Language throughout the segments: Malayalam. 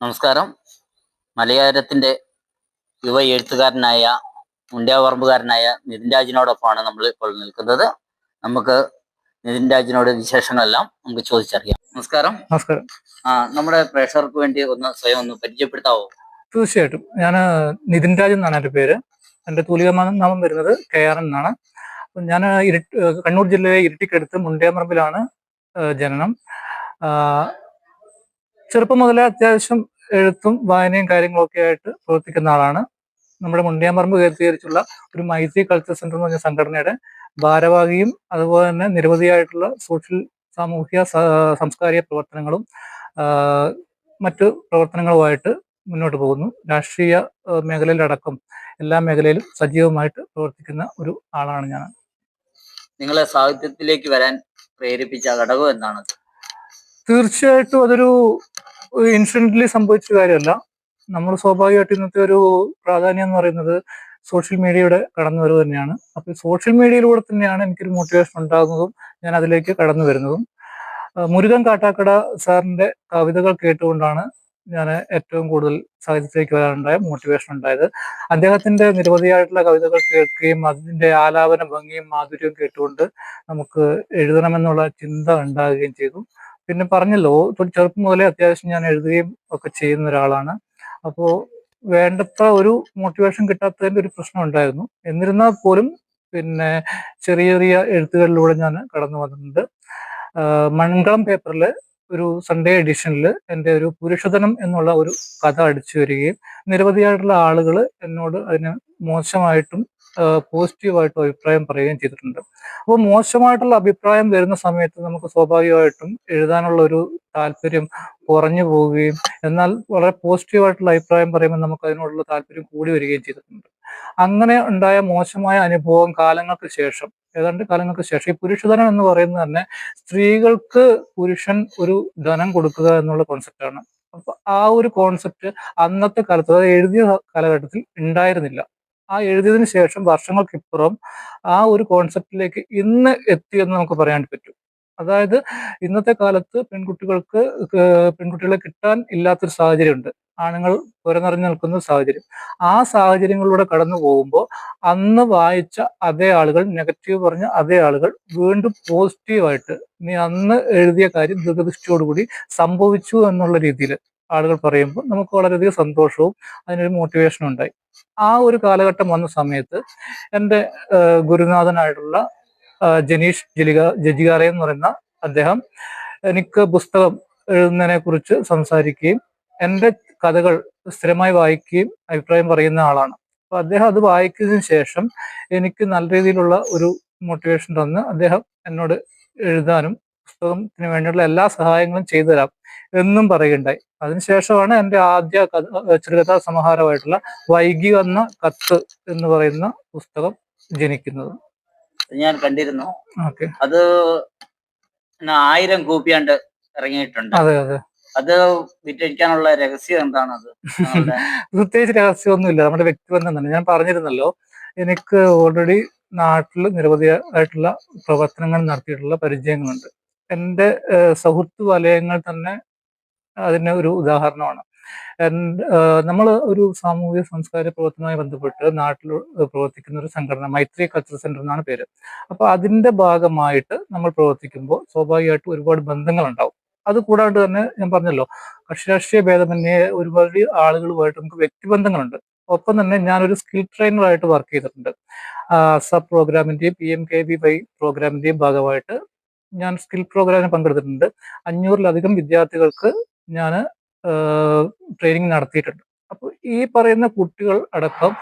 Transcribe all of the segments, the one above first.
നമസ്കാരം. മലയാളത്തിന്റെ യുവ എഴുത്തുകാരനായ മുണ്ട്യാപറമ്പുകാരനായ നിതിൻ രാജിനോടൊപ്പമാണ് നമ്മൾ ഇപ്പോൾ നിൽക്കുന്നത്. നമുക്ക് നിതിൻ രാജിനോട് വിശേഷങ്ങളെല്ലാം നമുക്ക് ചോദിച്ചറിയാം. നമസ്കാരം. നമസ്കാരം. ആ നമ്മുടെ പ്രേക്ഷകർക്ക് വേണ്ടി ഒന്ന് സ്വയം ഒന്ന് പരിചയപ്പെടുത്താവോ? തീർച്ചയായിട്ടും. ഞാൻ നിതിൻ രാജ് എന്നാണ് എന്റെ പേര്. എന്റെ തൂലികമാനം നാമം വരുന്നത് കെ ആർ എന്നാണ്. ഞാൻ കണ്ണൂർ ജില്ലയിലെ ഇരിട്ടിക്കടുത്ത് മുണ്ടേമറമ്പിലാണ് ജനനം. ചെറുപ്പം മുതലേ അത്യാവശ്യം എഴുത്തും വായനയും കാര്യങ്ങളൊക്കെ ആയിട്ട് പ്രവർത്തിക്കുന്ന ആളാണ്. നമ്മുടെ മുണ്ടിയാമ്പറമ്പ് കേന്ദ്രീകരിച്ചുള്ള ഒരു മൈത്രി കൾച്ചർ സെന്റർ എന്ന് പറഞ്ഞ സംഘടനയുടെ ഭാരവാഹിയും അതുപോലെ തന്നെ നിരവധിയായിട്ടുള്ള സോഷ്യൽ സാമൂഹ്യ സ- സാംസ്കാരിക പ്രവർത്തനങ്ങളും മറ്റു പ്രവർത്തനങ്ങളുമായിട്ട് മുന്നോട്ട് പോകുന്നു. രാഷ്ട്രീയ മേഖലയിലടക്കം എല്ലാ മേഖലയിലും സജീവമായിട്ട് പ്രവർത്തിക്കുന്ന ഒരു ആളാണ് ഞാൻ. നിങ്ങളെ സാഹിത്യത്തിലേക്ക് വരാൻ പ്രേരിപ്പിച്ച ഘടകം എന്താണ്? തീർച്ചയായിട്ടും അതൊരു ഇൻസിഡന്റലി സംഭവിച്ച കാര്യമല്ല. നമ്മൾ സ്വാഭാവികമായിട്ട് ഇന്നത്തെ ഒരു പ്രാധാന്യം എന്ന് പറയുന്നത് സോഷ്യൽ മീഡിയയുടെ കടന്നു വരവ് തന്നെയാണ്. അപ്പൊ സോഷ്യൽ മീഡിയയിലൂടെ തന്നെയാണ് എനിക്കൊരു മോട്ടിവേഷൻ ഉണ്ടാകുന്നതും ഞാൻ അതിലേക്ക് കടന്നു വരുന്നതും. മുരുകൻ കാട്ടാക്കട സാറിന്റെ കവിതകൾ കേട്ടുകൊണ്ടാണ് ഞാൻ ഏറ്റവും കൂടുതൽ സാഹിത്യത്തിലേക്ക് വരാനുണ്ടായ മോട്ടിവേഷൻ ഉണ്ടായത്. അദ്ദേഹത്തിന്റെ നിരവധിയായിട്ടുള്ള കവിതകൾ കേൾക്കുകയും അതിന്റെ ആലാപന ഭംഗിയും മാധുര്യവും കേട്ടുകൊണ്ട് നമുക്ക് എഴുതണമെന്നുള്ള ചിന്ത ഉണ്ടാകുകയും ചെയ്തു. പിന്നെ പറഞ്ഞല്ലോ ചെറുപ്പം മുതലേ അത്യാവശ്യം ഞാൻ എഴുതുകയും ഒക്കെ ചെയ്യുന്ന ഒരാളാണ്. അപ്പോൾ വേണ്ടത്ര ഒരു മോട്ടിവേഷൻ കിട്ടാത്തതിന്റെ ഒരു പ്രശ്നം ഉണ്ടായിരുന്നു. എന്നിരുന്നാൽ പോലും പിന്നെ ചെറിയ ചെറിയ എഴുത്തുകളിലൂടെ ഞാൻ കടന്നു വന്നിട്ടുണ്ട്. മൺകളം പേപ്പറിൽ ഒരു സൺഡേ എഡിഷനിൽ എന്റെ ഒരു പുരുഷധനം എന്നുള്ള ഒരു കഥ അടിച്ചു വരികയും നിരവധിയായിട്ടുള്ള ആളുകൾ എന്നോട് അതിന് മോശമായിട്ടും പോസിറ്റീവായിട്ടും അഭിപ്രായം പറയുകയും ചെയ്തിട്ടുണ്ട്. അപ്പോൾ മോശമായിട്ടുള്ള അഭിപ്രായം വരുന്ന സമയത്ത് നമുക്ക് സ്വാഭാവികമായിട്ടും എഴുതാനുള്ള ഒരു താല്പര്യം കുറഞ്ഞു പോവുകയും എന്നാൽ വളരെ പോസിറ്റീവായിട്ടുള്ള അഭിപ്രായം പറയുമ്പോൾ നമുക്ക് അതിനോടുള്ള താല്പര്യം കൂടി വരികയും ചെയ്തിട്ടുണ്ട്. അങ്ങനെ ഉണ്ടായ മോശമായ അനുഭവം കാലങ്ങൾക്ക് ശേഷം ഏതാണ്ട് കാലങ്ങൾക്ക് ശേഷം ഈ പുരുഷധനം എന്ന് പറയുന്നത് തന്നെ സ്ത്രീകൾക്ക് പുരുഷൻ ഒരു ധനം കൊടുക്കുക എന്നുള്ള കോൺസെപ്റ്റാണ് അപ്പൊ ആ ഒരു കോൺസെപ്റ്റ് അന്നത്തെ കാലത്ത് അതായത് എഴുതിയ കാലഘട്ടത്തിൽ ഉണ്ടായിരുന്നില്ല. ആ എഴുതിയതിന് ശേഷം വർഷങ്ങൾക്കിപ്പുറം ആ ഒരു കോൺസെപ്റ്റിലേക്ക് ഇന്ന് എത്തിയെന്ന് നമുക്ക് പറയാൻ പറ്റും. അതായത് ഇന്നത്തെ കാലത്ത് പെൺകുട്ടികൾക്ക് പെൺകുട്ടികളെ കിട്ടാൻ ഇല്ലാത്തൊരു സാഹചര്യമുണ്ട്. ആണുങ്ങൾ പുരനിറഞ്ഞു നിൽക്കുന്ന സാഹചര്യം. ആ സാഹചര്യങ്ങളിലൂടെ കടന്നു പോകുമ്പോൾ അന്ന് വായിച്ച അതേ ആളുകൾ നെഗറ്റീവ് പറഞ്ഞ അതേ ആളുകൾ വീണ്ടും പോസിറ്റീവായിട്ട് നീ അന്ന് എഴുതിയ കാര്യം ദീർഘദൃഷ്ടിയോടുകൂടി സംഭവിച്ചു എന്നുള്ള രീതിയിൽ ആളുകൾ പറയുമ്പോൾ നമുക്ക് വളരെയധികം സന്തോഷവും അതിനൊരു മോട്ടിവേഷനും ഉണ്ടായി. ആ ഒരു കാലഘട്ടം വന്ന സമയത്ത് എന്റെ ഗുരുനാഥനായിട്ടുള്ള ജനീഷ് ജലിക ജജികാറെ എന്ന് പറയുന്ന അദ്ദേഹം എനിക്ക് പുസ്തകം എഴുതുന്നതിനെ കുറിച്ച് സംസാരിക്കുകയും എന്റെ കഥകൾ സ്ഥിരമായി വായിക്കുകയും അഭിപ്രായം പറയുന്ന ആളാണ്. അപ്പൊ അദ്ദേഹം അത് വായിക്കുന്നതിന് ശേഷം എനിക്ക് നല്ല രീതിയിലുള്ള ഒരു മോട്ടിവേഷൻ തന്ന് അദ്ദേഹം എന്നോട് എഴുതാനും പുസ്തകത്തിന് വേണ്ടിയുള്ള എല്ലാ സഹായങ്ങളും ചെയ്തു തരാം. എന്നും പറയുകയുണ്ടായി. അതിനുശേഷമാണ് എന്റെ ആദ്യ കഥ ചെറുകഥാ സമാഹാരമായിട്ടുള്ള വൈകി വന്ന കത്ത് എന്ന് പറയുന്ന പുസ്തകം ജനിക്കുന്നത്. ഞാൻ കണ്ടിരുന്നു. ഓക്കെ. അത് ആയിരം കോപ്പിയാണ്ട് ഇറങ്ങിയിട്ടുണ്ട്. അതെ അതെ. അത് വിറ്റഴിക്കാനുള്ള രഹസ്യം എന്താണത്? അത് പ്രത്യേകിച്ച് രഹസ്യമൊന്നുമില്ല. നമ്മുടെ വ്യക്തിബന്ധം തന്നെ ഞാൻ പറഞ്ഞിരുന്നല്ലോ എനിക്ക് ഓൾറെഡി നാട്ടിൽ നിരവധി ആയിട്ടുള്ള പ്രവർത്തനങ്ങൾ നടത്തിയിട്ടുള്ള പരിചയങ്ങളുണ്ട്. എന്റെ സുഹൃത്തു വലയങ്ങൾ തന്നെ അതിന് ഒരു ഉദാഹരണമാണ്. നമ്മൾ ഒരു സാമൂഹിക സംസ്കാര പ്രവർത്തനവുമായി ബന്ധപ്പെട്ട് നാട്ടിൽ പ്രവർത്തിക്കുന്ന ഒരു സംഘടന മൈത്രി കൾച്ചർ സെന്റർ എന്നാണ് പേര്. അപ്പൊ അതിന്റെ ഭാഗമായിട്ട് നമ്മൾ പ്രവർത്തിക്കുമ്പോൾ സ്വാഭാവികമായിട്ടും ഒരുപാട് ബന്ധങ്ങൾ ഉണ്ടാവും അത് കൂടാണ്ട് തന്നെ ഞാൻ പറഞ്ഞല്ലോ കക്ഷിരാഷ്ട്രീയ ഭേദമന്യേ ഒരുപാട് ആളുകളുമായിട്ട് നമുക്ക് വ്യക്തിബന്ധങ്ങളുണ്ട്. ഒപ്പം തന്നെ ഞാനൊരു സ്കിൽ ട്രെയിനറായിട്ട് വർക്ക് ചെയ്തിട്ടുണ്ട്. Sub പ്രോഗ്രാമിന്റെയും P M K V Y പ്രോഗ്രാമിന്റെയും ഭാഗമായിട്ട് ഞാൻ സ്കിൽ പ്രോഗ്രാമിന് പങ്കെടുത്തിട്ടുണ്ട്. അഞ്ഞൂറിലധികം വിദ്യാർത്ഥികൾക്ക് ഞാൻ ട്രെയിനിങ് നടത്തിയിട്ടുണ്ട്. അപ്പോൾ ഈ പറയുന്ന കുട്ടികൾ അടക്കം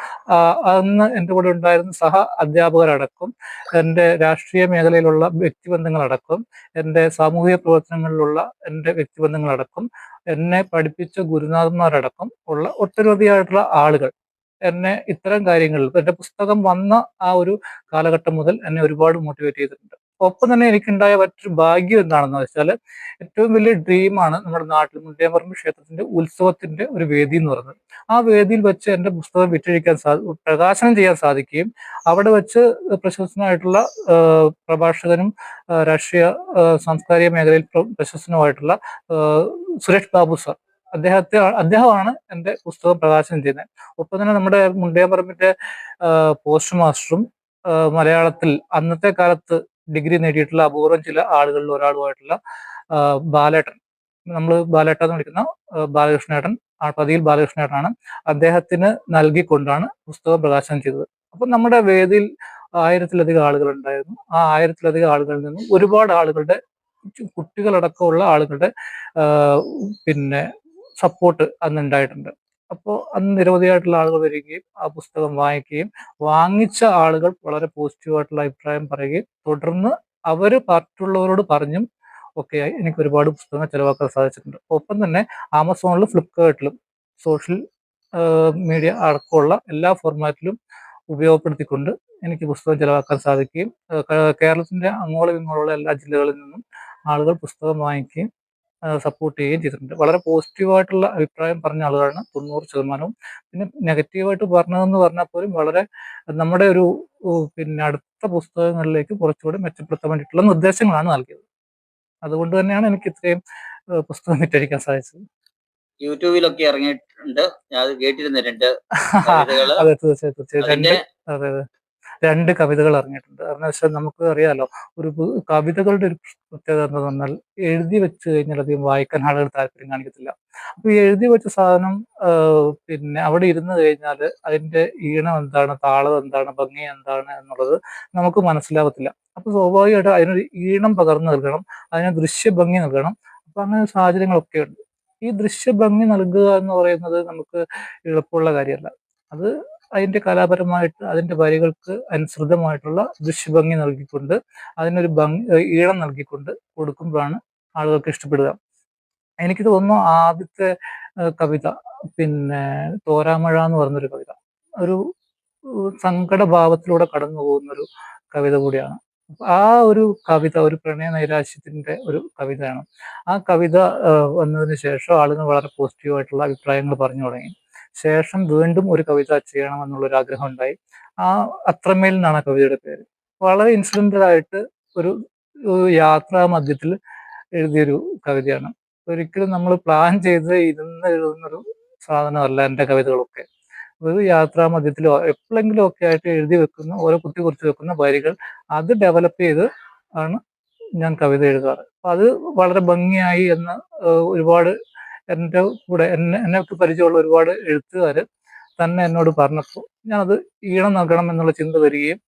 അന്ന് എന്റെ കൂടെ ഉണ്ടായിരുന്ന സഹ അധ്യാപകരടക്കം എന്റെ രാഷ്ട്രീയ മേഖലയിലുള്ള വ്യക്തിബന്ധങ്ങളടക്കം എന്റെ സാമൂഹിക പ്രവർത്തനങ്ങളിലുള്ള എന്റെ വ്യക്തിബന്ധങ്ങളടക്കം എന്നെ പഠിപ്പിച്ച ഗുരുനാഥന്മാരടക്കം ഉള്ള ഒട്ടനവധിയായിട്ടുള്ള ആളുകൾ എന്നെ ഇത്തരം കാര്യങ്ങളിൽ എന്റെ പുസ്തകം വന്ന ആ ഒരു കാലഘട്ടം മുതൽ എന്നെ ഒരുപാട് മോട്ടിവേറ്റ് ചെയ്തിട്ടുണ്ട്. ഒപ്പം തന്നെ എനിക്കുണ്ടായ മറ്റൊരു ഭാഗ്യം എന്താണെന്ന് വെച്ചാൽ ഏറ്റവും വലിയ ഡ്രീമാണ് നമ്മുടെ നാട്ടിൽ മുണ്ടേമറമ്പ് ക്ഷേത്രത്തിന്റെ ഉത്സവത്തിന്റെ ഒരു വേദി എന്ന് പറയുന്നത്. ആ വേദിയിൽ വെച്ച് എന്റെ പുസ്തകം വിറ്റഴിക്കാൻ സാ പ്രകാശനം ചെയ്യാൻ സാധിക്കുകയും അവിടെ വെച്ച് പ്രശസ്തനായിട്ടുള്ള പ്രഭാഷകനും രാഷ്ട്രീയ സാംസ്കാരിക മേഖലയിൽ പ്രശസ്തനുമായിട്ടുള്ള സുരേഷ് ബാബു സർ. അദ്ദേഹത്തെ അദ്ദേഹമാണ് എന്റെ പുസ്തകം പ്രകാശനം ചെയ്യുന്നത്. ഒപ്പം തന്നെ നമ്മുടെ മുണ്ടേപ്പറമ്പിന്റെ പോസ്റ്റ് മാസ്റ്ററും മലയാളത്തിൽ അന്നത്തെ കാലത്ത് ഡിഗ്രി നേടിയിട്ടുള്ള അപൂർവം ചില ആളുകളിൽ ഒരാളുമായിട്ടുള്ള ബാലേട്ടൻ. നമ്മൾ ബാലേട്ടെന്ന് വിളിക്കുന്ന ബാലകൃഷ്ണേട്ടൻ പതിയിൽ ബാലകൃഷ്ണേട്ടനാണ് അദ്ദേഹത്തിന് നൽകിക്കൊണ്ടാണ് പുസ്തകം പ്രകാശനം ചെയ്തത്. അപ്പം നമ്മുടെ വേദിയിൽ ആയിരത്തിലധികം ആളുകൾ ഉണ്ടായിരുന്നു ആ ആയിരത്തിലധികം ആളുകളിൽ നിന്നും ഒരുപാട് ആളുകളുടെ കുട്ടികളടക്കമുള്ള ആളുകളുടെ പിന്നെ സപ്പോർട്ട് അന്ന് ഉണ്ടായിട്ടുണ്ട് അപ്പോൾ അന്ന് നിരവധിയായിട്ടുള്ള ആളുകൾ വരികയും ആ പുസ്തകം വാങ്ങിക്കുകയും വാങ്ങിച്ച ആളുകൾ വളരെ പോസിറ്റീവായിട്ടുള്ള അഭിപ്രായം പറയുകയും തുടർന്ന് അവർ മറ്റുള്ളവരോട് പറഞ്ഞും ഒക്കെ എനിക്ക് ഒരുപാട് പുസ്തകങ്ങൾ ചിലവാക്കാൻ സാധിച്ചിട്ടുണ്ട്. ഒപ്പം തന്നെ ആമസോണിലും ഫ്ലിപ്കാർട്ടിലും സോഷ്യൽ മീഡിയ അടക്കമുള്ള എല്ലാ ഫോർമാറ്റിലും ഉപയോഗപ്പെടുത്തിക്കൊണ്ട് എനിക്ക് പുസ്തകം ചിലവാക്കാൻ സാധിക്കുകയും കേരളത്തിന്റെ അങ്ങോളം ഇങ്ങോളമുള്ള എല്ലാ ജില്ലകളിൽ നിന്നും ആളുകൾ പുസ്തകം വാങ്ങിക്കുകയും സപ്പോർട്ട് ചെയ്യുകയും ചെയ്തിട്ടുണ്ട്. വളരെ പോസിറ്റീവായിട്ടുള്ള അഭിപ്രായം പറഞ്ഞ ആളുകളാണ്. തൊണ്ണൂറ് ശതമാനവും. പിന്നെ നെഗറ്റീവായിട്ട് പറഞ്ഞതെന്ന് പറഞ്ഞാൽ പോലും വളരെ നമ്മുടെ ഒരു പിന്നെ അടുത്ത പുസ്തകങ്ങളിലേക്ക് കുറച്ചുകൂടി മെച്ചപ്പെടുത്താൻ വേണ്ടിയിട്ടുള്ള നിർദ്ദേശങ്ങളാണ് നൽകിയത്. അതുകൊണ്ട് തന്നെയാണ് എനിക്ക് ഇത്രയും പുസ്തകം വിറ്റഴിക്കാൻ സാധിച്ചത്. യൂട്യൂബിലൊക്കെ ഇറങ്ങിയിട്ടുണ്ട്. ഞാൻ അത് കേട്ടിരുന്നു രണ്ട് കവിതകൾ. അതെ തീർച്ചയായും തീർച്ചയായും. രണ്ട് കവിതകൾ ഇറങ്ങിയിട്ടുണ്ട്. കാരണം വെച്ചാൽ നമുക്ക് അറിയാലോ ഒരു കവിതകളുടെ ഒരു പ്രത്യേകത എന്ന് പറഞ്ഞാൽ എഴുതി വെച്ച് കഴിഞ്ഞാൽ അധികം വായിക്കാൻ ആളുകൾ താല്പര്യം കാണിക്കത്തില്ല. അപ്പൊ ഈ എഴുതി വെച്ച സാധനം പിന്നെ അവിടെ ഇരുന്ന് കഴിഞ്ഞാൽ അതിന്റെ ഈണം എന്താണ് താളം എന്താണ് ഭംഗി എന്താണ് എന്നുള്ളത് നമുക്ക് മനസ്സിലാവത്തില്ല. അപ്പൊ സ്വാഭാവികമായിട്ട് അതിനൊരു ഈണം പകർന്നു നൽകണം അതിന് ദൃശ്യഭംഗി നൽകണം. അപ്പൊ അങ്ങനെ സാഹചര്യങ്ങളൊക്കെ ഉണ്ട്. ഈ ദൃശ്യഭംഗി നൽകുക എന്ന് പറയുന്നത് നമുക്ക് എളുപ്പമുള്ള കാര്യമല്ല. അത് അതിന്റെ കലാപരമായിട്ട് അതിന്റെ വരികൾക്ക് അനുസൃതമായിട്ടുള്ള ദൃശ്യഭംഗി നൽകിക്കൊണ്ട് അതിനൊരു ഭംഗി ഈണം നൽകിക്കൊണ്ട് കൊടുക്കുമ്പോഴാണ് ആളുകൾക്ക് ഇഷ്ടപ്പെടുക. എനിക്ക് തോന്നുന്നു ആദ്യത്തെ കവിത പിന്നെ തോരാമഴ എന്ന് പറഞ്ഞൊരു കവിത. ഒരു സങ്കടഭാവത്തിലൂടെ കടന്നു പോകുന്നൊരു കവിത കൂടിയാണ്. ആ ഒരു കവിത ഒരു പ്രണയ നൈരാശ്യത്തിന്റെ ഒരു കവിതയാണ്. ആ കവിത വന്നതിന് ശേഷം ആളുകൾ വളരെ പോസിറ്റീവായിട്ടുള്ള അഭിപ്രായങ്ങൾ പറഞ്ഞു തുടങ്ങി. ശേഷം വീണ്ടും ഒരു കവിത ചെയ്യണം എന്നുള്ള ഒരു ആഗ്രഹം ഉണ്ടായി ആ അത്രമേൽ എന്നാണ് ആ കവിതയുടെ പേര്. വളരെ ഇൻസിഡന്റൽ ആയിട്ട് ഒരു യാത്രാ മധ്യത്തിൽ എഴുതിയൊരു കവിതയാണ്. ഒരിക്കലും നമ്മൾ പ്ലാൻ ചെയ്ത് ഇരുന്ന് എഴുതുന്നൊരു സാധനമല്ല എന്റെ കവിതകളൊക്കെ. ഒരു യാത്രാ മധ്യത്തിലോ എപ്പോഴെങ്കിലും ഒക്കെ ആയിട്ട് എഴുതി വെക്കുന്ന ഓരോ കുട്ടി കുറിച്ച് വെക്കുന്ന വരികൾ അത് ഡെവലപ്പ് ചെയ്ത് ആണ് ഞാൻ കവിത എഴുതാറ്. അപ്പൊ അത് വളരെ ഭംഗിയായി എന്ന് ഒരുപാട് എന്റെ കൂടെ എന്നെ എന്നെ പരിചയമുള്ള ഒരുപാട് എഴുത്തുകാർ തന്നെ എന്നോട് പറഞ്ഞപ്പോൾ ഞാനത് ഈണം നൽകണം എന്നുള്ള ചിന്ത വരികയും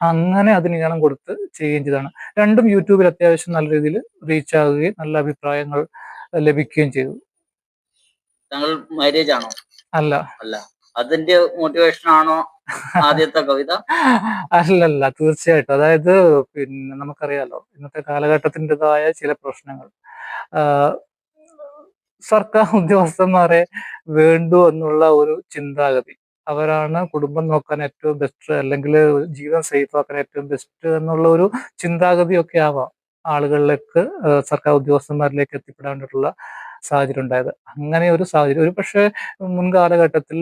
അങ്ങനെ അതിന് ഈണം കൊടുത്ത് ചെയ്യുകയും ചെയ്തതാണ് രണ്ടും യൂട്യൂബിൽ അത്യാവശ്യം നല്ല രീതിയിൽ റീച്ച് ആകുകയും നല്ല അഭിപ്രായങ്ങൾ ലഭിക്കുകയും ചെയ്തു. താങ്കൾ മാരേജ് ആണോ? അല്ല. അല്ല. അതിന്റെ മോട്ടിവേഷൻ ആണോ ആദ്യത്തെ കവിത? അല്ലല്ല തീർച്ചയായിട്ടും. അതായത് പിന്നെ നമുക്കറിയാലോ ഇന്നത്തെ കാലഘട്ടത്തിന്റെതായ ചില പ്രശ്നങ്ങൾ. സർക്കാർ ഉദ്യോഗസ്ഥന്മാരെ വേണ്ടു എന്നുള്ള ഒരു ചിന്താഗതി. അവരാണ് കുടുംബം നോക്കാൻ ഏറ്റവും ബെസ്റ്റ് അല്ലെങ്കിൽ ജീവൻ സേഫ് ആക്കാൻ ഏറ്റവും ബെസ്റ്റ് എന്നുള്ള ഒരു ചിന്താഗതിയൊക്കെ ആവാം ആളുകളിലേക്ക് സർക്കാർ ഉദ്യോഗസ്ഥന്മാരിലേക്ക് എത്തിപ്പെടാൻ വേണ്ടിയിട്ടുള്ള സാഹചര്യം ഉണ്ടായത്. അങ്ങനെ ഒരു സാഹചര്യം. ഒരു പക്ഷേ മുൻകാലഘട്ടത്തിൽ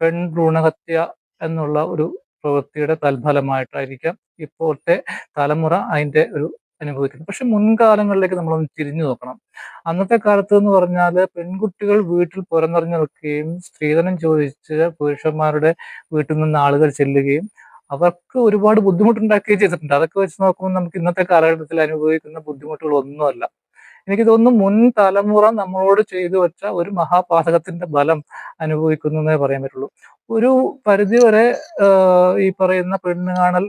പെൺ ഭ്രൂണഹത്യ എന്നുള്ള ഒരു പ്രവൃത്തിയുടെ തൽഫലമായിട്ടായിരിക്കാം ഇപ്പോഴത്തെ തലമുറ അതിന്റെ ഒരു അനുഭവിക്കുന്നത് പക്ഷെ മുൻകാലങ്ങളിലേക്ക് നമ്മളൊന്ന് തിരിഞ്ഞു നോക്കണം. അന്നത്തെ കാലത്ത് എന്ന് പറഞ്ഞാൽ പെൺകുട്ടികൾ വീട്ടിൽ പുറന്നിറങ്ങി നിൽക്കുകയും സ്ത്രീധനം ചോദിച്ച് പുരുഷന്മാരുടെ വീട്ടിൽ നിന്ന് ആളുകൾ ചെല്ലുകയും അവർക്ക് ഒരുപാട് ബുദ്ധിമുട്ടുണ്ടാക്കുകയും ചെയ്തിട്ടുണ്ട്. അതൊക്കെ വെച്ച് നോക്കുമ്പോൾ നമുക്ക് ഇന്നത്തെ കാലഘട്ടത്തിൽ അനുഭവിക്കുന്ന ബുദ്ധിമുട്ടുകൾ ഒന്നുമല്ല എനിക്ക് തോന്നുന്നു മുൻ തലമുറ നമ്മളോട് ചെയ്തു വെച്ച ഒരു മഹാപാതകത്തിന്റെ ബലം അനുഭവിക്കുന്നു എന്നേ പറയാൻ പറ്റുള്ളൂ. ഒരു പരിധിവരെ വരെ ഈ പറയുന്ന പെണ്ണ് കാണൽ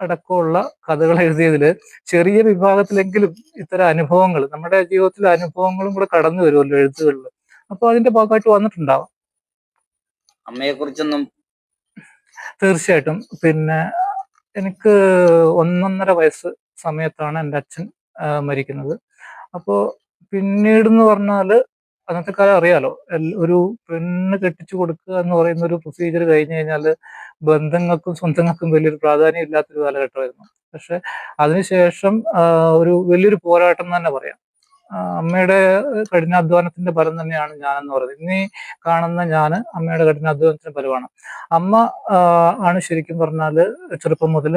അടക്കമുള്ള കഥകൾ എഴുതിയതിൽ ചെറിയ വിഭാഗത്തിലെങ്കിലും ഇത്തരം അനുഭവങ്ങൾ നമ്മുടെ ജീവിതത്തിലെ അനുഭവങ്ങളും കൂടെ കടന്നു വരുമല്ലോ എഴുത്തുകളിൽ അപ്പൊ അതിന്റെ ഭാഗമായിട്ട് വന്നിട്ടുണ്ടാവാം. അമ്മയെ കുറിച്ചൊന്നും തീർച്ചയായിട്ടും. പിന്നെ എനിക്ക് ഒന്നൊന്നര വയസ്സ് സമയത്താണ് എന്റെ അച്ഛൻ മരിക്കുന്നത്. അപ്പോൾ പിന്നീട് എന്ന് പറഞ്ഞാൽ അന്നത്തെ കാലം അറിയാലോ. ഒരു പെണ്ണ് കെട്ടിച്ചു കൊടുക്കുക എന്ന് പറയുന്ന ഒരു പ്രൊസീജിയർ കഴിഞ്ഞു കഴിഞ്ഞാൽ ബന്ധങ്ങൾക്കും സ്വന്തങ്ങൾക്കും വലിയൊരു പ്രാധാന്യം ഇല്ലാത്തൊരു കാലഘട്ടമായിരുന്നു. പക്ഷെ അതിനുശേഷം ഒരു വലിയൊരു പോരാട്ടം തന്നെ പറയാം. അമ്മയുടെ കഠിനാധ്വാനത്തിന്റെ ഫലം തന്നെയാണ് ഞാനെന്ന് പറയുന്നത്. ഇനി കാണുന്ന ഞാൻ അമ്മയുടെ കഠിനാധ്വാനത്തിന്റെ ഫലമാണ്. അമ്മ ആണ് ശരിക്കും പറഞ്ഞാൽ ചെറുപ്പം മുതൽ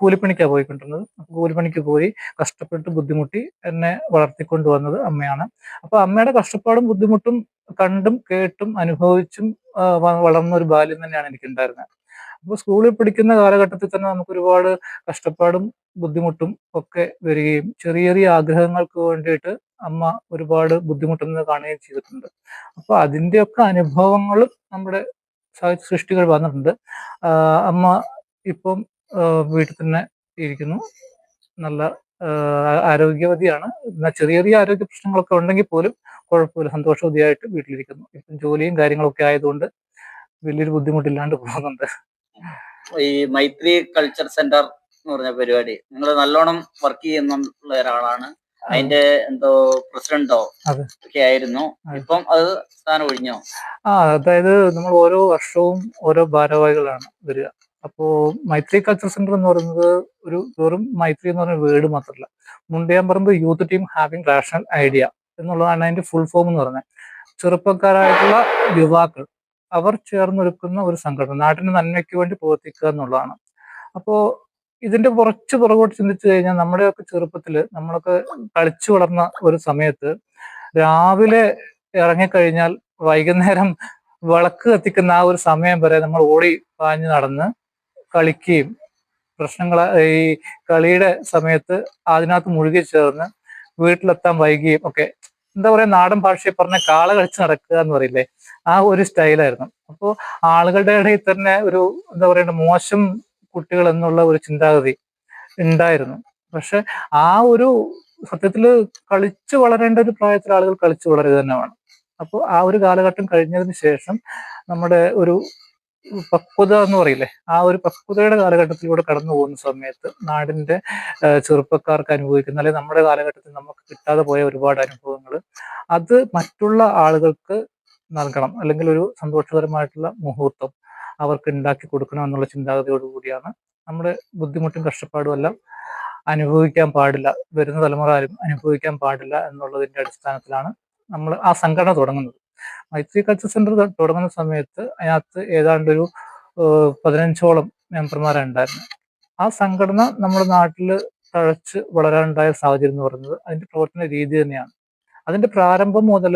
കൂലിപ്പണിക്കാണ് പോയിക്കൊണ്ടിരുന്നത്. കൂലിപ്പണിക്ക് പോയി കഷ്ടപ്പെട്ട് ബുദ്ധിമുട്ടി എന്നെ വളർത്തിക്കൊണ്ടു വന്നത് അമ്മയാണ്. അപ്പൊ അമ്മയുടെ കഷ്ടപ്പാടും ബുദ്ധിമുട്ടും കണ്ടും കേട്ടും അനുഭവിച്ചും വളർന്ന ഒരു ബാല്യം തന്നെയാണ് എനിക്ക് ഉണ്ടായിരുന്നത് അപ്പൊ സ്കൂളിൽ പഠിക്കുന്ന കാലഘട്ടത്തിൽ തന്നെ നമുക്ക് ഒരുപാട് കഷ്ടപ്പാടും ബുദ്ധിമുട്ടും ഒക്കെ വരികയും ചെറിയ ചെറിയ ആഗ്രഹങ്ങൾക്ക് വേണ്ടിയിട്ട് അമ്മ ഒരുപാട് ബുദ്ധിമുട്ടുന്നത് കാണുകയും ചെയ്തിട്ടുണ്ട്. അപ്പൊ അതിന്റെയൊക്കെ അനുഭവങ്ങളും നമ്മുടെ സാഹിത്യ സൃഷ്ടികൾ വന്നിട്ടുണ്ട്. അമ്മ ഇപ്പം വീട്ടിൽ തന്നെ ഇരിക്കുന്നു. നല്ല ആരോഗ്യവതിയാണ്. എന്നാൽ ചെറിയ ചെറിയ ആരോഗ്യ പ്രശ്നങ്ങളൊക്കെ ഉണ്ടെങ്കിൽ പോലും കുഴപ്പമില്ല. സന്തോഷവതിയായിട്ട് വീട്ടിലിരിക്കുന്നു. ഇപ്പം ജോലിയും കാര്യങ്ങളൊക്കെ ആയതുകൊണ്ട് വലിയൊരു ബുദ്ധിമുട്ടില്ലാണ്ട് പോകുന്നുണ്ട്. ഈ മൈത്രി കൾച്ചർ സെന്റർ എന്ന് പറഞ്ഞ പരിപാടി നിങ്ങൾ നല്ലോണം വർക്ക് ചെയ്യുന്ന ഒരാളാണ്. അതിന്റെ എന്തോ പ്രസിഡന്റോ. ഒക്കെ ആയിരുന്നു. ഇപ്പം അത് സ്ഥാനം ഒഴിഞ്ഞോ? ആ അതായത് നമ്മൾ ഓരോ വർഷവും ഓരോ ഭാരവാഹികളാണ് വരിക. അപ്പോ മൈത്രി കൾച്ചർ സെന്റർ എന്ന് പറയുന്നത് ഒരു വെറും മൈത്രി എന്ന് പറയുന്ന വേർഡ് മാത്രമല്ല. Mundiyamparamba youth team having rational idea എന്നുള്ളതാണ് അതിന്റെ ഫുൾ ഫോം എന്ന് പറഞ്ഞത് ചെറുപ്പക്കാരായിട്ടുള്ള യുവാക്കൾ അവർ ചേർന്നൊരുക്കുന്ന ഒരു സംഘടന നാട്ടിന് നന്മയ്ക്ക് വേണ്ടി പ്രവർത്തിക്കുക എന്നുള്ളതാണ്. അപ്പോ ഇതിന്റെ കുറച്ച് പുറകോട്ട് ചിന്തിച്ചു കഴിഞ്ഞാൽ നമ്മുടെയൊക്കെ ചെറുപ്പത്തിൽ നമ്മളൊക്കെ കളിച്ചു വളർന്ന ഒരു സമയത്ത് രാവിലെ ഇറങ്ങിക്കഴിഞ്ഞാൽ വൈകുന്നേരം വിളക്ക് കത്തിക്കുന്ന ആ ഒരു സമയം വരെ നമ്മൾ ഓടി പാഞ്ഞു നടന്ന് കളിക്കുകയും പ്രശ്നങ്ങൾ ഈ കളിയുടെ സമയത്ത് അതിനകത്ത് മുഴുകി ചേർന്ന് വീട്ടിലെത്താൻ വൈകിയും ഒക്കെ. എന്താ പറയാ നാടൻ ഭാഷയിൽ പറഞ്ഞ കാള കളിച്ച് നടക്കുക എന്ന് പറയില്ലേ? ആ ഒരു സ്റ്റൈലായിരുന്നു. അപ്പോൾ ആളുകളുടെ ഇടയിൽ തന്നെ ഒരു എന്താ പറയുക മോശം കുട്ടികൾ എന്നുള്ള ഒരു ചിന്താഗതി ഉണ്ടായിരുന്നു. പക്ഷെ ആ ഒരു സത്യത്തിൽ കളിച്ചു വളരേണ്ട ഒരു പ്രായത്തിൽ ആളുകൾ കളിച്ചു വളരുക തന്നെ വേണം അപ്പോൾ ആ ഒരു കാലഘട്ടം കഴിഞ്ഞതിന് ശേഷം നമ്മുടെ ഒരു പക്വത എന്ന് പറയില്ലേ? ആ ഒരു പക്വതയുടെ കാലഘട്ടത്തിലൂടെ കടന്നു പോകുന്ന സമയത്ത് നാടിന്റെ ചെറുപ്പക്കാർക്ക് അനുഭവിക്കുന്ന അല്ലെങ്കിൽ നമ്മുടെ കാലഘട്ടത്തിൽ നമുക്ക് കിട്ടാതെ പോയ ഒരുപാട് അനുഭവങ്ങൾ അത് മറ്റുള്ള ആളുകൾക്ക് നൽകണം. അല്ലെങ്കിൽ ഒരു സന്തോഷകരമായിട്ടുള്ള മുഹൂർത്തം അവർക്ക് ഉണ്ടാക്കി കൊടുക്കണം എന്നുള്ള ചിന്താഗതിയോട് കൂടിയാണ് നമ്മുടെ ബുദ്ധിമുട്ടും കഷ്ടപ്പാടും എല്ലാം അനുഭവിക്കാൻ പാടില്ല. വരുന്ന തലമുറ അനുഭവിക്കാൻ പാടില്ല എന്നുള്ളതിന്റെ അടിസ്ഥാനത്തിലാണ് നമ്മൾ ആ സംഘടന തുടങ്ങുന്നത്. മൈത്രി കൾച്ചർ സെന്റർ തുടങ്ങുന്ന സമയത്ത് അതിനകത്ത് ഏതാണ്ട് ഒരു ഏഹ്, പതിനഞ്ചോളം മെമ്പർമാരുണ്ടായിരുന്നു. ആ സംഘടന നമ്മുടെ നാട്ടിൽ തഴച്ച് വളരാനുണ്ടായ സാഹചര്യം എന്ന് പറയുന്നത് അതിന്റെ പ്രവർത്തന രീതി തന്നെയാണ്. അതിന്റെ പ്രാരംഭം മുതൽ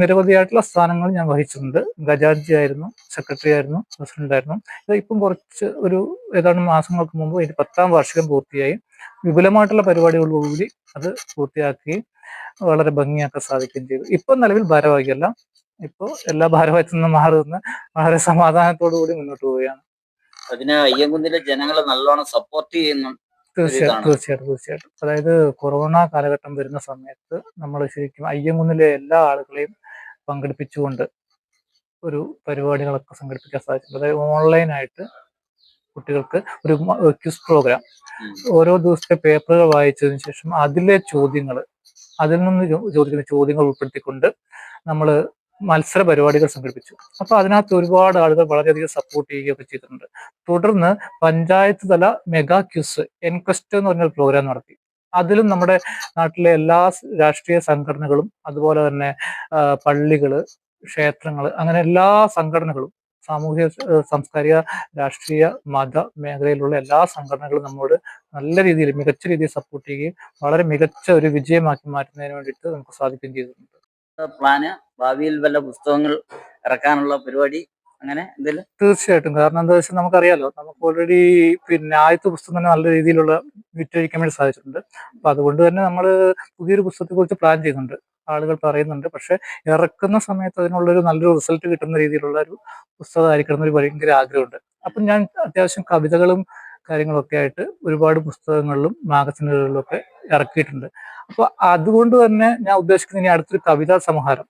നിരവധിയായിട്ടുള്ള സ്ഥാനങ്ങൾ ഞാൻ വഹിച്ചിട്ടുണ്ട്. ഖജാൻജി ആയിരുന്നു സെക്രട്ടറി ആയിരുന്നു പ്രസിഡന്റ് ആയിരുന്നു. ഇത് ഇപ്പം കുറച്ച് ഒരു ഏതാണ്ട് മാസങ്ങൾക്ക് മുമ്പ് ഇതിന്റെ പത്താം വാർഷികം പൂർത്തിയായി. വിപുലമായിട്ടുള്ള പരിപാടികളോടുകൂടി അത് പൂർത്തിയാക്കുകയും വളരെ ഭംഗിയാക്കാൻ സാധിക്കുകയും ചെയ്തു. ഇപ്പൊ നിലവിൽ ഭാരവാഹിയല്ല ഇപ്പോ എല്ലാ ഭാരവാഹിത്തിൽ നിന്നും മാറി നിന്ന് വളരെ സമാധാനത്തോടു കൂടി മുന്നോട്ട് പോവുകയാണ്. അതിന് അയ്യങ്കുന്നിലെ ജനങ്ങളെ നല്ലോണം സപ്പോർട്ട് ചെയ്യുന്നു. തീർച്ചയായിട്ടും. തീർച്ചയായിട്ടും തീർച്ചയായിട്ടും. അതായത് കൊറോണ കാലഘട്ടം വരുന്ന സമയത്ത് നമ്മൾ ശരിക്കും അയ്യങ്കുന്നിലെ എല്ലാ ആളുകളെയും പങ്കെടുപ്പിച്ചുകൊണ്ട് ഒരു പരിപാടികളൊക്കെ സംഘടിപ്പിക്കാൻ സാധിച്ചിട്ടുണ്ട്. അതായത് ഓൺലൈനായിട്ട് കുട്ടികൾക്ക് ഒരു ക്യൂസ് പ്രോഗ്രാം. ഓരോ ദിവസത്തെ പേപ്പറുകൾ വായിച്ചതിന് ശേഷം അതിലെ ചോദ്യങ്ങൾ അതിൽ നിന്ന് ചോദിക്കുന്ന ചോദ്യങ്ങൾ ഉൾപ്പെടുത്തിക്കൊണ്ട് നമ്മൾ മത്സര പരിപാടികൾ സംഘടിപ്പിച്ചു. അപ്പൊ അതിനകത്ത് ഒരുപാട് ആളുകൾ വളരെയധികം സപ്പോർട്ട് ചെയ്യുകയൊക്കെ ചെയ്തിട്ടുണ്ട്. തുടർന്ന് പഞ്ചായത്ത് തല മെഗാ ക്യൂസ് എൻക്വസ്റ്റ് എന്ന് പറഞ്ഞൊരു പ്രോഗ്രാം നടത്തി. അതിലും നമ്മുടെ നാട്ടിലെ എല്ലാ രാഷ്ട്രീയ സംഘടനകളും അതുപോലെ തന്നെ പള്ളികൾ ക്ഷേത്രങ്ങൾ അങ്ങനെ എല്ലാ സംഘടനകളും സാമൂഹ്യ സാംസ്കാരിക രാഷ്ട്രീയ മത മേഖലയിലുള്ള എല്ലാ സംഘടനകളും നമ്മോട് നല്ല രീതിയിൽ മികച്ച രീതിയിൽ സപ്പോർട്ട് ചെയ്യുകയും വളരെ മികച്ച ഒരു വിജയമാക്കി മാറ്റുന്നതിന് വേണ്ടിയിട്ട് നമുക്ക് സാധിക്കുകയും ചെയ്തിട്ടുണ്ട്. പ്ലാന് ഭാവിയിൽ വല്ല പുസ്തകങ്ങൾ ഇറക്കാനുള്ള പരിപാടി അങ്ങനെ എന്തെങ്കിലും? തീർച്ചയായിട്ടും. കാരണം എന്താ വെച്ചാൽ നമുക്കറിയാലോ നമുക്ക് ഓൾറെഡി പിന്നെ ആദ്യത്തെ പുസ്തകം തന്നെ നല്ല രീതിയിലുള്ള വിറ്റഴിക്കാൻ വേണ്ടി സാധിച്ചിട്ടുണ്ട്. അപ്പൊ അതുകൊണ്ട് തന്നെ നമ്മൾ പുതിയൊരു പുസ്തകത്തെ കുറിച്ച് പ്ലാൻ ചെയ്യുന്നുണ്ട്. ആളുകൾ പറയുന്നുണ്ട്. പക്ഷെ ഇറക്കുന്ന സമയത്ത് അതിനുള്ളൊരു നല്ലൊരു റിസൾട്ട് കിട്ടുന്ന രീതിയിലുള്ള ഒരു പുസ്തകമായിരിക്കണം എന്നൊരു ഭയങ്കര ആഗ്രഹമുണ്ട്. അപ്പം ഞാൻ അത്യാവശ്യം കവിതകളും കാര്യങ്ങളൊക്കെ ആയിട്ട് ഒരുപാട് പുസ്തകങ്ങളിലും മാഗസിനുകളിലൊക്കെ ഇറക്കിയിട്ടുണ്ട്. അപ്പോൾ അതുകൊണ്ട് തന്നെ ഞാൻ ഉദ്ദേശിക്കുന്നത് ഇനി അടുത്തൊരു കവിതാ സമാഹാരം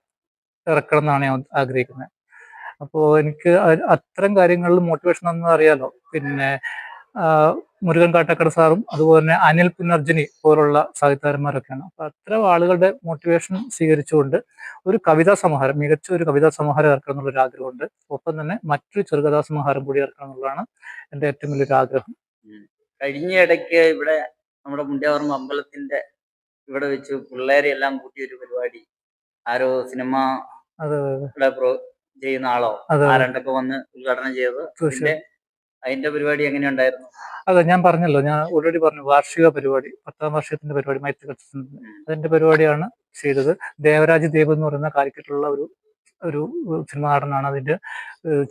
ഇറക്കണം എന്നാണ് ഞാൻ ആഗ്രഹിക്കുന്നത്. അപ്പോൾ എനിക്ക് അത്തരം കാര്യങ്ങളിൽ മോട്ടിവേഷൻ ഒന്നും അറിയാലോ. പിന്നെ മുരുകൻ കാട്ടക്കട സാറും അതുപോലെ തന്നെ അനിൽ പുനർജനി പോലുള്ള സാഹിത്യകാരന്മാരൊക്കെയാണ്. അപ്പൊ അത്തരം ആളുകളുടെ മോട്ടിവേഷൻ സ്വീകരിച്ചുകൊണ്ട് ഒരു കവിതാ സമാഹാരം മികച്ച ഒരു കവിതാ സമാഹാരം ഇറക്കണം എന്നുള്ള ഒരു ആഗ്രഹമുണ്ട്. ഒപ്പം തന്നെ മറ്റൊരു ചെറുകഥാ സമാഹാരം കൂടി ഇറക്കണം എന്നുള്ളതാണ് എന്റെ ഏറ്റവും വലിയൊരു ആഗ്രഹം. കഴിഞ്ഞ ഇടയ്ക്ക് ഇവിടെ നമ്മുടെ മുണ്ടിയാവർമ്മ അമ്പലത്തിന്റെ ഇവിടെ വെച്ച് പിള്ളേരെ എല്ലാം കൂട്ടി ഒരു പരിപാടി. ആരോ സിനിമ ചെയ്യുന്ന ആളോ? ആരണ്ടൊക്കെ വന്ന് ഉദ്ഘാടനം ചെയ്തത്. അതിന്റെ പരിപാടി എങ്ങനെ ഉണ്ടായിരുന്നു? അതെ ഞാൻ പറഞ്ഞല്ലോ ഞാൻ ഓൾറെഡി പറഞ്ഞു വാർഷിക പരിപാടി പത്താം വർഷത്തിന്റെ പരിപാടി മൈത്രി കൾച്ചറിന്റെ അതിന്റെ പരിപാടിയാണ് ചെയ്തത്. ദേവരാജ് ദേവ് എന്ന് പറയുന്ന കാലിക്കറ്റുള്ള ഒരു ഒരു സിനിമ നടനാണ് അതിന്റെ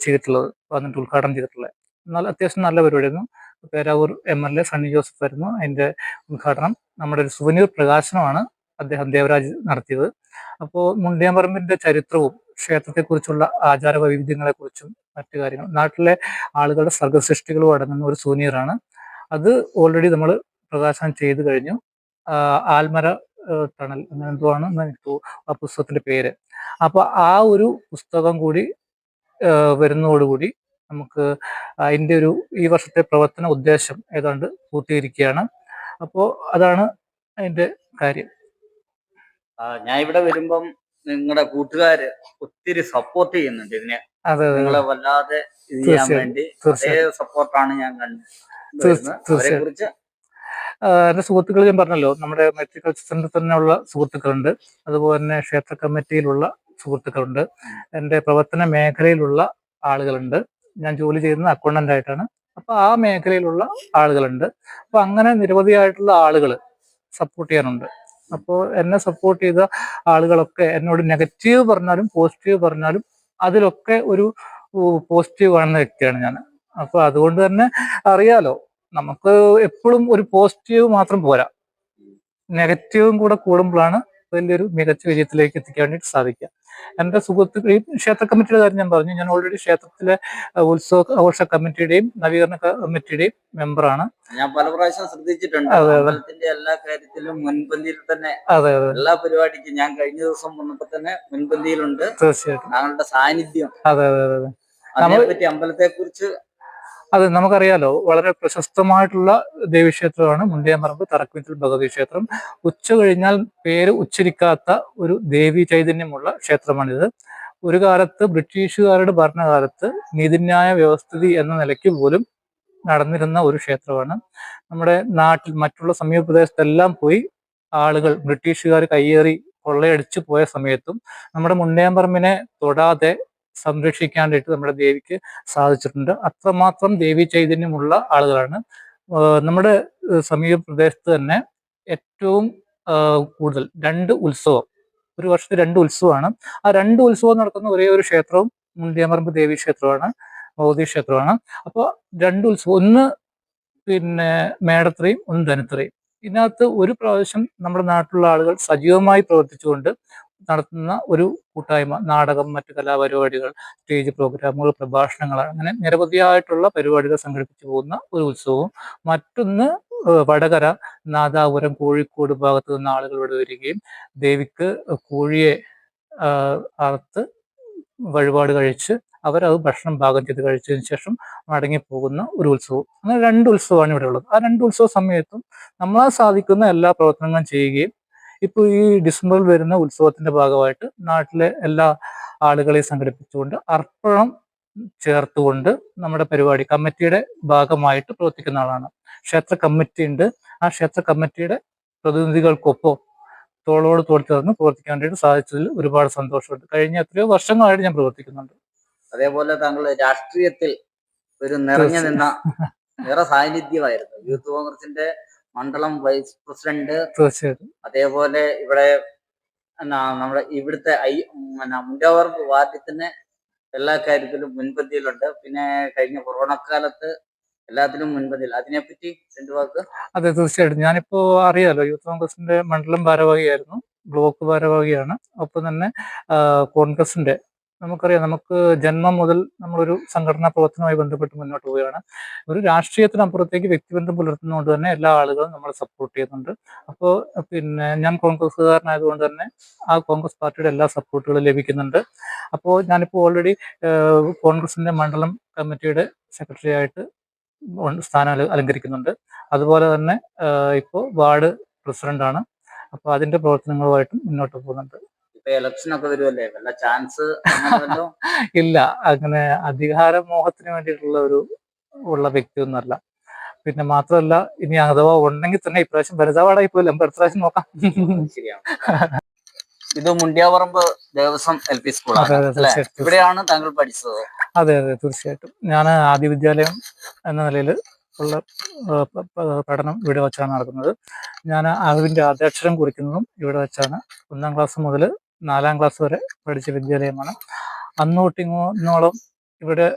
ചെയ്തിട്ടുള്ളത് വന്നിട്ട് ഉദ്ഘാടനം ചെയ്തിട്ടുള്ളത് നല്ല അത്യാവശ്യം നല്ല പരിപാടിയായിരുന്നു. Peravoor M L A Sunny Joseph ആയിരുന്നു അതിന്റെ ഉദ്ഘാടനം. നമ്മുടെ ഒരു സുവനീർ പ്രകാശനമാണ് അദ്ദേഹം ദേവരാജ് നടത്തിയത്. അപ്പോൾ മുണ്ടിയാമ്പറമ്പിന്റെ ചരിത്രവും ക്ഷേത്രത്തെക്കുറിച്ചുള്ള ആചാര വൈവിധ്യങ്ങളെ കുറിച്ചും മറ്റു കാര്യങ്ങൾ നാട്ടിലെ ആളുകളുടെ സർഗസൃഷ്ടികളും അടങ്ങുന്ന ഒരു സൂനിയറാണ് അത് ഓൾറെഡി നമ്മൾ പ്രകാശനം ചെയ്തു കഴിഞ്ഞു. ആൽമര ടണൽ അങ്ങനെ എന്തോ ആണ് ആ പുസ്തകത്തിന്റെ പേര്. അപ്പൊ ആ ഒരു പുസ്തകം കൂടി വരുന്നതോടുകൂടി നമുക്ക് അതിന്റെ ഒരു ഈ വർഷത്തെ പ്രവർത്തന ഉദ്ദേശം ഏതാണ്ട് പൂർത്തീകരിക്കുകയാണ്. അപ്പോൾ അതാണ് അതിന്റെ കാര്യം. ഞാൻ ഇവിടെ വരുമ്പം നിങ്ങളുടെ കൂട്ടുകാര് ഒത്തിരി സപ്പോർട്ട് ചെയ്യുന്നുണ്ട് ഇതിനെ. നിങ്ങളെ വല്ലാതെ ഇത് ചെയ്യാൻ വേണ്ടി അതേ സപ്പോർട്ടാണ് ഞാൻ കണ്ടത് അവരെ കുറിച്ച് എന്റെ സുഹൃത്തുക്കൾ ഞാൻ പറഞ്ഞല്ലോ നമ്മുടെ മെഡിക്കൽ കൾച്ചർ സെന്ററിൽ തന്നെയുള്ള സുഹൃത്തുക്കളുണ്ട്. അതുപോലെ തന്നെ ക്ഷേത്ര കമ്മിറ്റിയിലുള്ള സുഹൃത്തുക്കളുണ്ട്. എന്റെ പ്രവർത്തന മേഖലയിലുള്ള ആളുകളുണ്ട്. ഞാൻ ജോലി ചെയ്യുന്ന അക്കൗണ്ടന്റ് ആയിട്ടാണ്. അപ്പൊ ആ മേഖലയിലുള്ള ആളുകളുണ്ട്. അപ്പൊ അങ്ങനെ നിരവധിയായിട്ടുള്ള ആളുകൾ സപ്പോർട്ട് ചെയ്യാനുണ്ട്. അപ്പോൾ എന്നെ സപ്പോർട്ട് ചെയ്ത ആളുകളൊക്കെ എന്നോട് നെഗറ്റീവ് പറഞ്ഞാലും പോസിറ്റീവ് പറഞ്ഞാലും അതിലൊക്കെ ഒരു പോസിറ്റീവ് ആണെന്ന വ്യക്തിയാണ് ഞാൻ. അപ്പൊ അതുകൊണ്ട് തന്നെ അറിയാലോ നമുക്ക് എപ്പോഴും ഒരു പോസിറ്റീവ് മാത്രം പോരാ. നെഗറ്റീവും കൂടെ കൂടുമ്പോഴാണ് വലിയൊരു മികച്ച വിജയത്തിലേക്ക് എത്തിക്കാൻ വേണ്ടിയിട്ട് സാധിക്കുക. എന്റെ സുഹൃത്തുക്കൾ ഈ ക്ഷേത്ര കമ്മിറ്റിയുടെ കാര്യം ഞാൻ പറഞ്ഞു. ഞാൻ ഓൾറെഡി ക്ഷേത്രത്തിലെ ഉത്സവ ആഘോഷ കമ്മിറ്റിയുടെയും നവീകരണ കമ്മിറ്റിയുടെയും മെമ്പറാണ് ഞാൻ പല പ്രാവശ്യം ശ്രദ്ധിച്ചിട്ടുണ്ട്. അമ്പലത്തിന്റെ എല്ലാ കാര്യത്തിലും മുൻപന്തിയിൽ തന്നെ അതെ അതെ എല്ലാ പരിപാടിക്കും ഞാൻ കഴിഞ്ഞ ദിവസം വന്നപ്പോ തന്നെ മുൻപന്തിയിലുണ്ട്. തീർച്ചയായിട്ടും. താങ്കളുടെ സാന്നിധ്യം. അതെ അതെ അതെ അതെ. അമ്പലത്തെ കുറിച്ച് അതെ നമുക്കറിയാലോ വളരെ പ്രശസ്തമായിട്ടുള്ള ദേവീക്ഷേത്രമാണ് മുണ്ടിയാമ്പറമ്പ് തറക്കുന്നിൽ ഭഗവതി ക്ഷേത്രം. ഉച്ച കഴിഞ്ഞാൽ പേര് ഉച്ചരിക്കാത്ത ഒരു ദേവി ചൈതന്യമുള്ള ക്ഷേത്രമാണിത്. ഒരു കാലത്ത് ബ്രിട്ടീഷുകാരുടെ ഭരണകാലത്ത് നീതിന്യായ വ്യവസ്ഥിതി എന്ന നിലയ്ക്ക് പോലും നടന്നിരുന്ന ഒരു ക്ഷേത്രമാണ്. നമ്മുടെ നാട്ടിൽ മറ്റുള്ള സമീപ പ്രദേശത്തെല്ലാം പോയി ആളുകൾ ബ്രിട്ടീഷുകാർ കയ്യേറി കൊള്ളയടിച്ചു പോയ സമയത്തും നമ്മുടെ മുണ്ടയാമ്പറമ്പിനെ തൊടാതെ സംരക്ഷിക്കാനായിട്ട് നമ്മുടെ ദേവിക്ക് സാധിച്ചിട്ടുണ്ട്. അത്രമാത്രം ദേവി ചൈതന്യമുള്ള ആളുകളാണ്. നമ്മുടെ സമീപ പ്രദേശത്ത് തന്നെ ഏറ്റവും കൂടുതൽ രണ്ട് ഉത്സവം ഒരു വർഷത്തിൽ രണ്ട് ഉത്സവമാണ്. ആ രണ്ട് ഉത്സവം നടക്കുന്ന ഒരേ ഒരു ക്ഷേത്രവും മുണ്ടിയമറമ്പ് ദേവി ക്ഷേത്രമാണ് ഭൗതിക ക്ഷേത്രമാണ്. അപ്പോൾ രണ്ട് ഉത്സവം ഒന്ന് പിന്നെ മേടത്രയും ഒന്ന് ധനത്രയും ഇതിനകത്ത് ഒരു പ്രാവശ്യം നമ്മുടെ നാട്ടിലുള്ള ആളുകൾ സജീവമായി പ്രവർത്തിച്ചുകൊണ്ട് നടത്തുന്ന ഒരു കൂട്ടായ്മ നാടകം മറ്റു കലാപരിപാടികൾ സ്റ്റേജ് പ്രോഗ്രാമുകൾ പ്രഭാഷണങ്ങൾ അങ്ങനെ നിരവധിയായിട്ടുള്ള പരിപാടികൾ സംഘടിപ്പിച്ചു പോകുന്ന ഒരു ഉത്സവവും മറ്റൊന്ന് വടകര നാദാപുരം കോഴിക്കോട് ഭാഗത്ത് നിന്ന് ആളുകൾ ഇവിടെ വരികയും ദേവിക്ക് കോഴിയെ അറുത്ത് വഴിപാട് കഴിച്ച് അവരത് ഭക്ഷണം പാകം ചെയ്ത് കഴിച്ചതിന് ശേഷം മടങ്ങിപ്പോകുന്ന ഒരു ഉത്സവം. അങ്ങനെ രണ്ട് ഉത്സവമാണ് ഇവിടെ ഉള്ളത്. ആ രണ്ട് ഉത്സവ സമയത്തും നമ്മളാൽ സാധിക്കുന്ന എല്ലാ പ്രവർത്തനങ്ങളും ചെയ്യുകയും ഇപ്പോൾ ഈ ഡിസംബറിൽ വരുന്ന ഉത്സവത്തിന്റെ ഭാഗമായിട്ട് നാട്ടിലെ എല്ലാ ആളുകളെയും സംഘടിപ്പിച്ചുകൊണ്ട് അർപ്പണം ചേർത്തുകൊണ്ട് നമ്മുടെ പരിപാടി കമ്മിറ്റിയുടെ ഭാഗമായിട്ട് പ്രവർത്തിക്കുന്ന ആളാണ്. ക്ഷേത്ര കമ്മിറ്റി ഉണ്ട്. ആ ക്ഷേത്ര കമ്മിറ്റിയുടെ പ്രതിനിധികൾക്കൊപ്പം തോളോട് തോൾ ചേർന്ന് പ്രവർത്തിക്കാൻ വേണ്ടിയിട്ട് സാധിച്ചതിൽ ഒരുപാട് സന്തോഷമുണ്ട്. കഴിഞ്ഞ എത്രയോ വർഷങ്ങളായിട്ട് ഞാൻ പ്രവർത്തിക്കുന്നുണ്ട്. അതേപോലെ താങ്കൾ രാഷ്ട്രീയത്തിൽ ഒരു നിറഞ്ഞു നിന്ന നിറ സാന്നിധ്യമായിരുന്നു യൂത്ത് കോൺഗ്രസിന്റെ മണ്ഡലം വൈസ് പ്രസിഡന്റ്. തീർച്ചയായിട്ടും. അതേപോലെ ഇവിടെ എന്നാ നമ്മുടെ ഇവിടുത്തെ ഐ എന്നാ വാദ്യത്തിന് എല്ലാ കാര്യത്തിലും മുൻപന്തിയിലുണ്ട്. പിന്നെ കഴിഞ്ഞ കൊറോണ കാലത്ത് എല്ലാത്തിലും മുൻപന്തിയിൽ അതിനെപ്പറ്റി രണ്ടു വാക്ക്? അതെ തീർച്ചയായിട്ടും. ഞാനിപ്പോ അറിയാലോ യൂത്ത് കോൺഗ്രസിന്റെ മണ്ഡലം ഭാരവാഹിയായിരുന്നു. ബ്ലോക്ക് ഭാരവാഹിയാണ്. ഒപ്പം തന്നെ കോൺഗ്രസിന്റെ നമുക്കറിയാം നമുക്ക് ജന്മം മുതൽ നമ്മളൊരു സംഘടനാ പ്രവർത്തനവുമായി ബന്ധപ്പെട്ട് മുന്നോട്ട് പോവുകയാണ്. ഒരു രാഷ്ട്രീയത്തിനപ്പുറത്തേക്ക് വ്യക്തിബന്ധം പുലർത്തുന്നതുകൊണ്ട് തന്നെ എല്ലാ ആളുകളും നമ്മളെ സപ്പോർട്ട് ചെയ്യുന്നുണ്ട്. അപ്പോൾ പിന്നെ ഞാൻ കോൺഗ്രസ്സുകാരനായതുകൊണ്ട് തന്നെ ആ കോൺഗ്രസ് പാർട്ടിയുടെ എല്ലാ സപ്പോർട്ടുകളും ലഭിക്കുന്നുണ്ട്. അപ്പോൾ ഞാനിപ്പോൾ ഓൾറെഡി കോൺഗ്രസിന്റെ മണ്ഡലം കമ്മിറ്റിയുടെ സെക്രട്ടറി ആയിട്ട് സ്ഥാനം അലങ്കരിക്കുന്നുണ്ട്. അതുപോലെ തന്നെ ഇപ്പോൾ വാർഡ് പ്രസിഡന്റാണ്. അപ്പോൾ അതിന്റെ പ്രവർത്തനങ്ങളുമായിട്ടും മുന്നോട്ട് പോകുന്നുണ്ട്. ഇപ്പൊ ഇലക്ഷൻ ഒക്കെ വരുമല്ലേ വല്ല ചാൻസ് ഇല്ല. അങ്ങനെ അധികാര മോഹത്തിന് വേണ്ടിയിട്ടുള്ള ഒരു ഉള്ള വ്യക്തിയൊന്നുമല്ല. പിന്നെ മാത്രമല്ല ഇനി അഥവാ ഉണ്ടെങ്കിൽ തന്നെ ഇപ്രാവശ്യം ഭരതാവാടായി പോലും. അടുത്ത പ്രാവശ്യം നോക്കാം. ശരിയാണ്. ഇത് Mundiyaparambu Devaswom L P school സ്കൂളാണ് ഇവിടെയാണ് താങ്കൾ പഠിച്ചത്. അതെ അതെ തീർച്ചയായിട്ടും. ഞാൻ ആദ്യ വിദ്യാലയം എന്ന നിലയിൽ ഉള്ള പഠനം ഇവിടെ വെച്ചാണ് നടക്കുന്നത്. ഞാൻ അറിവിന്റെ ആദ്യാക്ഷരം കുറിക്കുന്നതും ഇവിടെ വെച്ചാണ്. ഒന്നാം ക്ലാസ് മുതൽ നാലാം ക്ലാസ് വരെ പഠിച്ച വിദ്യാലയമാണ്. അന്നോട്ടിങ്ങോളം ഇവിടെ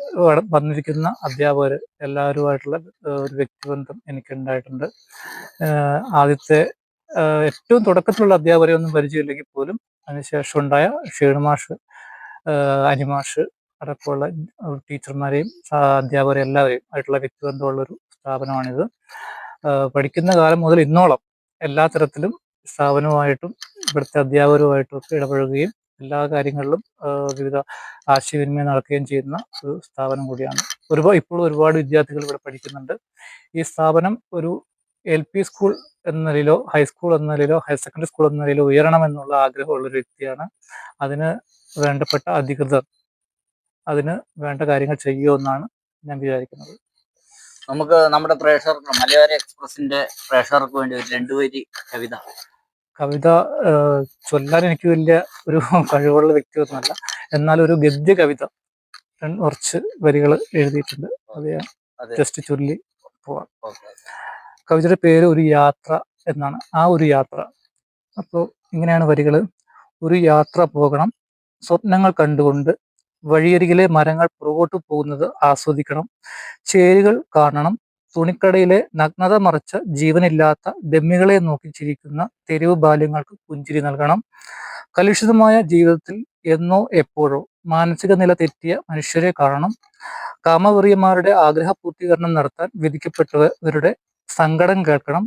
വന്നിരിക്കുന്ന അധ്യാപകർ എല്ലാവരുമായിട്ടുള്ള ഒരു വ്യക്തിബന്ധം എനിക്കുണ്ടായിട്ടുണ്ട്. ആദ്യത്തെ ഏറ്റവും തുടക്കത്തിലുള്ള അധ്യാപകരെ ഒന്നും പരിചയമില്ലെങ്കിൽ പോലും അതിനുശേഷം ഉണ്ടായ ഷീണുമാഷ് അനിമാഷ് അടക്കമുള്ള ടീച്ചർമാരെയും അധ്യാപകരെ എല്ലാവരെയും ആയിട്ടുള്ള വ്യക്തിബന്ധമുള്ളൊരു സ്ഥാപനമാണിത്. പഠിക്കുന്ന കാലം മുതൽ ഇന്നോളം എല്ലാ തരത്തിലും സ്ഥാപനവുമായിട്ടും ഇവിടുത്തെ അധ്യാപകരുമായിട്ടൊക്കെ ഇടപഴകുകയും എല്ലാ കാര്യങ്ങളിലും വിവിധ ആശയവിനിമയം നടക്കുകയും ചെയ്യുന്ന ഒരു സ്ഥാപനം കൂടിയാണ്. ഒരുപാട് ഇപ്പോൾ ഒരുപാട് വിദ്യാർത്ഥികൾ ഇവിടെ പഠിക്കുന്നുണ്ട്. ഈ സ്ഥാപനം ഒരു എൽ പി സ്കൂൾ എന്ന നിലയിലോ ഹൈസ്കൂൾ എന്ന നിലയിലോ ഹയർ സെക്കൻഡറി സ്കൂൾ എന്ന നിലയിലോ ഉയരണമെന്നുള്ള ആഗ്രഹമുള്ള ഒരു വ്യക്തിയാണ്. അതിന് വേണ്ടപ്പെട്ട അധികൃതർ അതിന് വേണ്ട കാര്യങ്ങൾ ചെയ്യുമെന്നാണ് ഞാൻ വിചാരിക്കുന്നത്. നമുക്ക് നമ്മുടെ പ്രേക്ഷകർക്ക് മലയാള എക്സ്പ്രസിന്റെ പ്രേക്ഷകർക്ക് വേണ്ടി ഒരു രണ്ടുപേരി കവിത കവിത ചൊല്ലാൻ എനിക്ക് വലിയ ഒരു കഴിവുള്ള വ്യക്തിയൊന്നുമല്ല. എന്നാൽ ഒരു ഗദ്യ കവിത കുറച്ച് വരികൾ എഴുതിയിട്ടുണ്ട്. അത് ഞാൻ ജസ്റ്റ് ചൊല്ലി പോവാം. കവിതയുടെ പേര് ഒരു യാത്ര എന്നാണ്. ആ ഒരു യാത്ര. അപ്പോൾ ഇങ്ങനെയാണ് വരികൾ ഒരു യാത്ര പോകണം. സ്വപ്നങ്ങൾ കണ്ടുകൊണ്ട് വഴിയരികിലെ മരങ്ങൾ പുറകോട്ട് പോകുന്നത് ആസ്വദിക്കണം. ചേരുകൾ കാണണം. തുണിക്കടയിലെ നഗ്നത മറച്ച ജീവനില്ലാത്ത ഡെമ്മികളെ നോക്കി ചിരിക്കുന്ന തെരുവ് ബാല്യങ്ങൾക്ക് പുഞ്ചിരി നൽകണം. കലുഷിതമായ ജീവിതത്തിൽ എന്നോ എപ്പോഴോ മാനസിക നില തെറ്റിയ മനുഷ്യരെ കാണണം. കാമവെറിയന്മാരുടെ ആഗ്രഹ പൂർത്തീകരണം നടത്താൻ വിധിക്കപ്പെട്ടവരുടെ സങ്കടം കേൾക്കണം.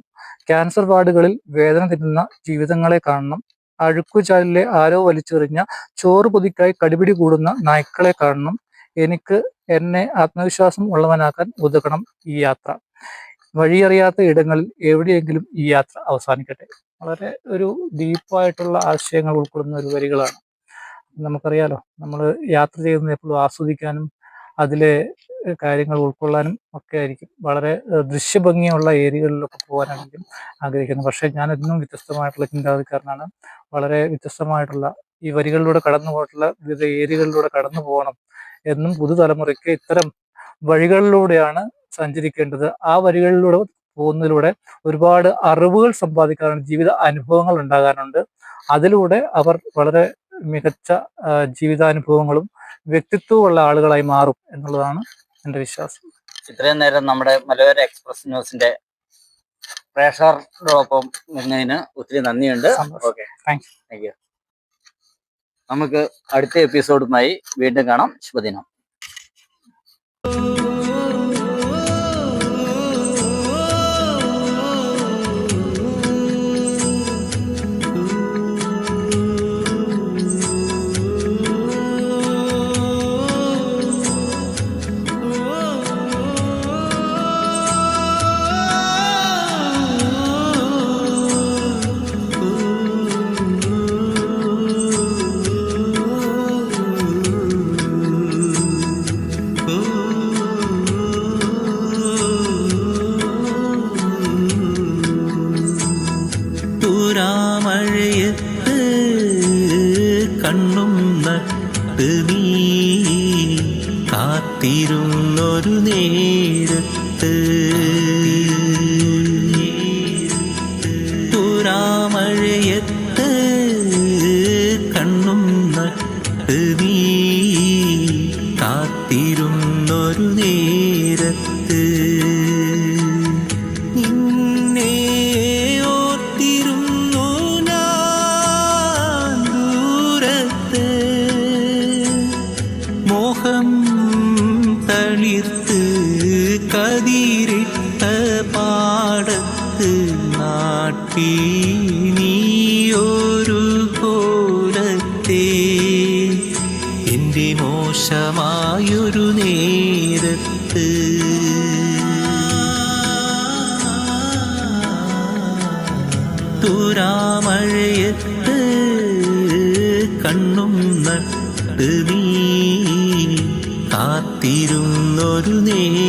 ക്യാൻസർ വാർഡുകളിൽ വേദന തിന്നുന്ന ജീവിതങ്ങളെ കാണണം. അഴുക്കുചാലിലെ ആരോ വലിച്ചെറിഞ്ഞ ചോറ് പൊതിക്കായി കടിപിടി കൂടുന്ന നായ്ക്കളെ കാണണം. എനിക്ക് എന്നെ ആത്മവിശ്വാസം ഉള്ളവനാക്കാൻ ഉതകണം ഈ യാത്ര. വഴിയറിയാത്ത ഇടങ്ങളിൽ എവിടെയെങ്കിലും ഈ യാത്ര അവസാനിക്കട്ടെ. വളരെ ഒരു ഡീപ്പായിട്ടുള്ള ആശയങ്ങൾ ഉൾക്കൊള്ളുന്ന ഒരു വരികളാണ്. നമുക്കറിയാലോ നമ്മൾ യാത്ര ചെയ്യുന്നത് എപ്പോഴും ആസ്വദിക്കാനും അതിലെ കാര്യങ്ങൾ ഉൾക്കൊള്ളാനും ഒക്കെ ആയിരിക്കും. വളരെ ദൃശ്യഭംഗിയുള്ള ഏരിയകളിലൊക്കെ പോകാനായിരിക്കും ആഗ്രഹിക്കുന്നത് പക്ഷേ ഞാൻ എന്നും വ്യത്യസ്തമായിട്ടുള്ള ചിന്താഗതിക്കാരനാണ്. വളരെ വ്യത്യസ്തമായിട്ടുള്ള ഈ വരികളിലൂടെ കടന്നു പോയിട്ടുള്ള വിവിധ ഏരിയകളിലൂടെ കടന്നു പോകണം എന്നും പുതുതലമുറയ്ക്ക് ഇത്തരം വഴികളിലൂടെയാണ് സഞ്ചരിക്കേണ്ടത്. ആ വഴികളിലൂടെ പോകുന്നതിലൂടെ ഒരുപാട് അറിവുകൾ സമ്പാദിക്കാറുണ്ട് ജീവിത അനുഭവങ്ങൾ ഉണ്ടാകാനുണ്ട് അതിലൂടെ അവർ വളരെ മികച്ച ജീവിതാനുഭവങ്ങളും വ്യക്തിത്വമുള്ള ആളുകളായി മാറും എന്നുള്ളതാണ് എന്റെ വിശ്വാസം. ഇത്രയും നേരം നമ്മുടെ മലയോര എക്സ്പ്രസ് ന്യൂസിന്റെ പ്രേക്ഷകരോടൊപ്പം നിന്നതിന് ഒത്തിരി നന്ദിയുണ്ട്. ഓക്കെ. Thank you. നമുക്ക് അടുത്ത എപ്പിസോഡുമായി വീണ്ടും കാണാം. ശുഭദിനം. നീയൊരു കോലത്തെ എന്റെ മോശമായൊരു നേരത്ത്. തുരാമഴയത്ത് കണ്ണും നട്ട് നീ കാത്തിരുന്നൊരു നേരത്ത്